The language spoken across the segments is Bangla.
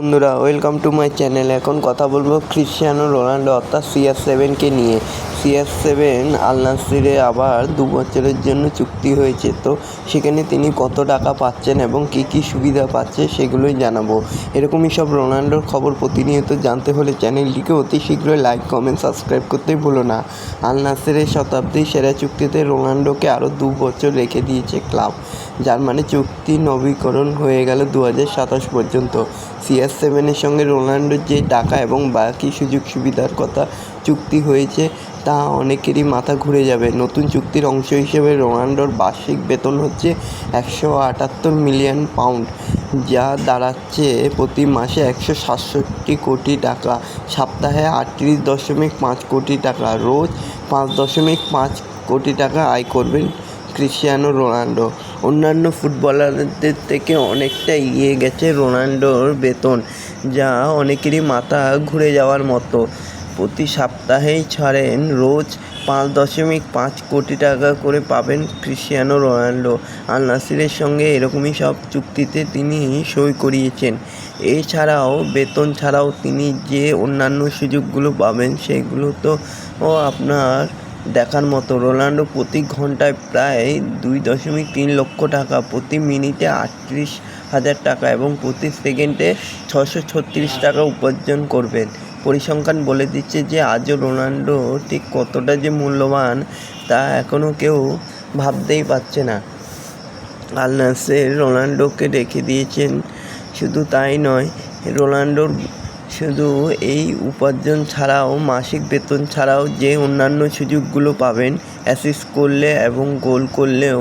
বন্ধুরা ওয়েলকাম টু মাই চ্যানেল এখন কথা বলব ক্রিশ্চিয়ানো রোনাল্ডো অর্থাৎ সিআর সেভেনকে নিয়ে। সিআর সেভেন আল নাসিরে আবার দু বছরের জন্য চুক্তি হয়েছে। তো সেখানে তিনি কত টাকা পাচ্ছেন এবং কী কী সুবিধা পাচ্ছে সেগুলোই জানাব। এরকমই সব রোনাল্ডোর খবর প্রতিনিয়ত জানতে হলে চ্যানেলটিকে অতি শীঘ্রই লাইক, কমেন্ট, সাবস্ক্রাইব করতে ভুলো না। আল নাসিরের শতাব্দীর সেরা চুক্তিতে রোনাল্ডোকে আরও দু বছর রেখে দিয়েছে ক্লাব, যার মানে চুক্তি নবীকরণ হয়ে গেল দু সাতাশ পর্যন্ত। সিআর সেভেনের সঙ্গে রোনাল্ডোর যে টাকা এবং বাকি সুযোগ সুবিধার কথা চুক্তি হয়েছে তা অনেকেরই মাথা ঘুরে যাবে। নতুন চুক্তির অংশ হিসেবে রোনাল্ডোর বার্ষিক বেতন হচ্ছে একশো আটাত্তর মিলিয়ন পাউন্ড, যা দাঁড়াচ্ছে প্রতি মাসে একশো সাতষট্টি কোটি টাকা, সপ্তাহে আটত্রিশ দশমিক পাঁচ কোটি টাকা, রোজ পাঁচ দশমিক পাঁচ কোটি টাকা আয় করবেন ক্রিশ্চিয়ানো রোনাল্ডো অন্যান্য ফুটবলারদের থেকে অনেকটা এগিয়ে গেছে রোনাল্ডোর বেতন, যা অনেকেরই মাথা ঘুরে যাওয়ার মতো। প্রতি সপ্তাহেই ছাড়েন। রোজ পাঁচ দশমিক পাঁচ কোটি টাকা করে পাবেন ক্রিশ্চিয়ানো রোনাল্ডো। আল নাসিরের সঙ্গে এরকমই সব চুক্তিতে তিনি সই করিয়েছেন। এছাড়াও বেতন ছাড়াও তিনি যে অন্যান্য সুযোগগুলো পাবেন সেগুলো তো আপনার দেখার মতো। রোনাল্ডো প্রতি ঘন্টায় প্রায় দুই দশমিক তিন লক্ষ টাকা, প্রতি মিনিটে আটত্রিশ হাজার টাকা এবং প্রতি সেকেন্ডে ছশো ছত্রিশ টাকা উপার্জন করবেন। পরিসংখ্যান বলে দিচ্ছে যে, আজও রোনাল্ডো ঠিক কতটা যে মূল্যবান তা এখনও কেউ ভাবতেই পারছে না। আল নাসের রোনাল্ডোকে রেখে দিয়েছেন, শুধু তাই নয়, রোনাল্ডোর শুধু এই উপার্জন ছাড়াও, মাসিক বেতন ছাড়াও যে অন্যান্য সুযোগগুলো পাবেন, অ্যাসিস্ট করলে এবং গোল করলেও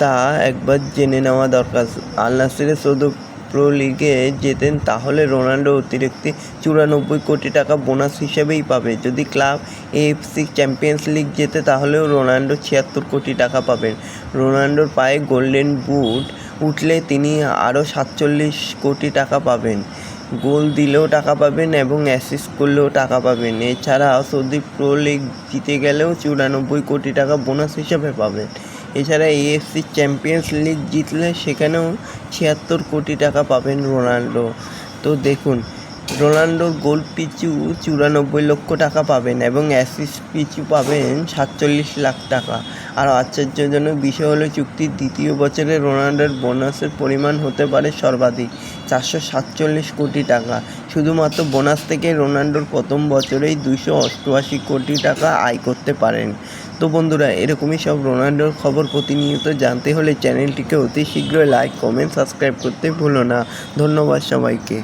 তা একবার জেনে নেওয়া দরকার। আল নাসিরের শুধু প্রো লিগে যেতেন, তাহলে রোনাল্ডো অতিরিক্ত চুরানব্বই কোটি টাকা বোনাস হিসেবেই পাবে। যদি ক্লাব এএফসি চ্যাম্পিয়ন্স লিগ যেতে তাহলেও রোনাল্ডো ছিয়াত্তর কোটি টাকা পাবেন। রোনাল্ডোর পায়ে গোল্ডেন বুট উঠলে তিনি আরও সাতচল্লিশ কোটি টাকা পাবেন। গোল দিলেও টাকা পাবেন এবং অ্যাসিস্ট করলেও টাকা পাবেন। এছাড়া সৌদি প্রো লিগ জিতে গেলেও চুরানব্বই কোটি টাকা বোনাস হিসেবে পাবেন। এছাড়া এএফসি চ্যাম্পিয়ন্স লিগ জিতলে সেখানেও ছিয়াত্তর কোটি টাকা পাবেন রোনাল্ডো। তো দেখুন, রোনাল্ডোর গোল পিছু চুরানব্বই লক্ষ টাকা পাবেন এবং অ্যাসিস্ট পিছু পাবেন সাতচল্লিশ লাখ টাকা। আর আশ্চর্যজনক বিষয় হলো, চুক্তির দ্বিতীয় বছরে রোনাল্ডোর বোনাসের পরিমাণ হতে পারে সর্বাধিক চারশো সাতচল্লিশ কোটি টাকা। শুধুমাত্র বোনাস থেকে রোনাল্ডোর প্রথম বছরেই দুশো অষ্টআশি কোটি টাকা আয় করতে পারেন। তো বন্ধুরা, এরকমই সব রোনাল্ডোর খবর প্রতিনিয়ত জানতে হলে চ্যানেলটিকে অতি শীঘ্রই লাইক কমেন্ট সাবস্ক্রাইব করতে ভুলো না। ধন্যবাদ সবাইকে।